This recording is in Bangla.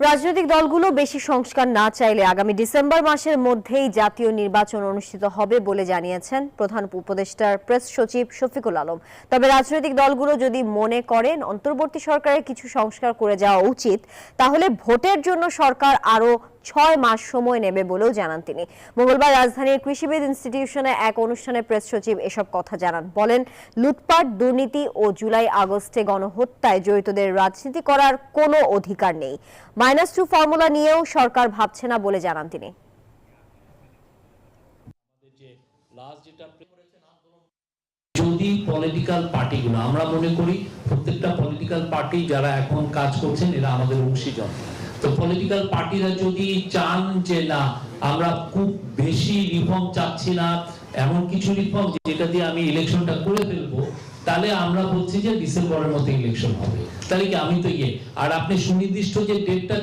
রাজনৈতিক দলগুলো বেশি সংস্কার না চাইলে আগামী ডিসেম্বর মাসের মধ্যেই জাতীয় নির্বাচন অনুষ্ঠিত হবে বলে জানিয়েছেন প্রধান উপদেষ্টার প্রেস সচিব শফিকুল আলম। তবে রাজনৈতিক দলগুলো যদি মনে করেন অন্তর্বর্তী সরকারের কিছু সংস্কার করে যাওয়া উচিত, তাহলে ভোটের জন্য সরকার আরও ছয় মাস সময় নেবে বলেও জানান তিনি। মঙ্গলবার রাজধানীর কৃষিবিদ ইনস্টিটিউশনে এক অনুষ্ঠানে প্রেস সচিব এসব কথা জানান। বলেন, লুটপাট, দুর্নীতি ও জুলাই আগস্টে গণহত্যায় জড়িতদের রাজনীতি করার কোনো অধিকার নেই। মাইনাস টু ফর্মুলা নিয়েও সরকার ভাবছে না বলে জানান তিনি। যদি পলিটিক্যাল পার্টিগুলো আমরা মনে করি প্রত্যেকটা পলিটিক্যাল পার্টি যারা এখন কাজ করছেন, এরা আমাদের অংশীজন। তো পলিটিক্যাল পার্টিরা যদি চান যে না, আমরা খুব বেশি রিফর্ম চাচ্ছি না, এমন কিছু রিফর্ম যেটা দিয়ে আমি ইলেকশনটা করে ফেলব, তাহলে আমরা বলছি যে ডিসেম্বরের মধ্যে ইলেকশন হবে। তাহলে কি আমি তো ইয়ে। আর আপনি সুনির্দিষ্ট যে ডেটটা